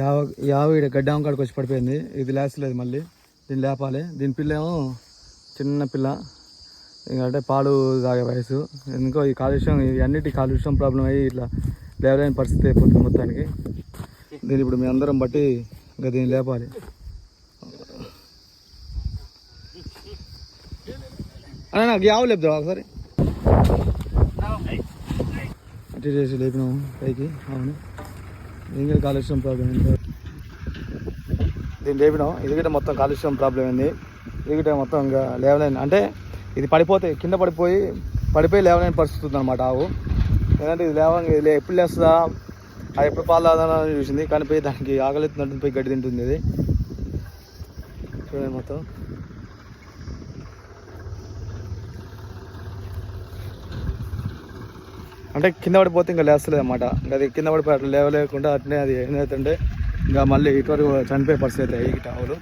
యావ యావ ఇక్కడ గడ్డాం కాడికి వచ్చి పడిపోయింది. ఇది లేచలేదు మళ్ళీ. దీన్ని లేపాలి. దీని పిల్ల ఏమో చిన్న పిల్ల. ఎందుకంటే పాలు తాగే వయసు. ఎందుకో ఈ కాలుష్యం ఈ అన్నిటి కాలుష్యం ప్రాబ్లం అయ్యి ఇట్లా లేవలేని పరిస్థితి అయిపోతుంది మొత్తానికి. దీన్ని ఇప్పుడు మీ అందరం బట్టి ఇంకా దీన్ని లేపాలి. అన్న నాకు యావ లేపుదా ఒకసారి? అటు చేసి లేపినాము పైకి అవును ఇంకా కాలుష్యం ప్రాబ్లం ఏంటి? దీన్ని లేపడం ఇది మొత్తం కాలుష్యం ప్రాబ్లం ఏంది? ఇది మొత్తం ఇంకా లేవలేని అంటే ఇది పడిపోతే కింద పడిపోయి పడిపోయి లేవలేని పరిస్థితి ఉందన్నమాట ఆవు. ఎందుకంటే ఇది లేవ ఇది ఎప్పుడు లేస్తుందా? అది ఎప్పుడు పాలు చూసింది. కానీ పోయి దానికి ఆకలిస్తున్నట్టు పోయి గడ్డి తింటుంది ఇది. చూడండి మొత్తం. అంటే కింద పడిపోతే ఇంకా లేస్తలేదు అనమాట ఇంకా అది కింద పడిపోయి అట్లా లేవలేకుండా అట్లనే అది ఏమవుతుంటే ఇంకా మళ్ళీ ఇటువరకు చనిపోయే పరిస్థితి అయ్యి టావులు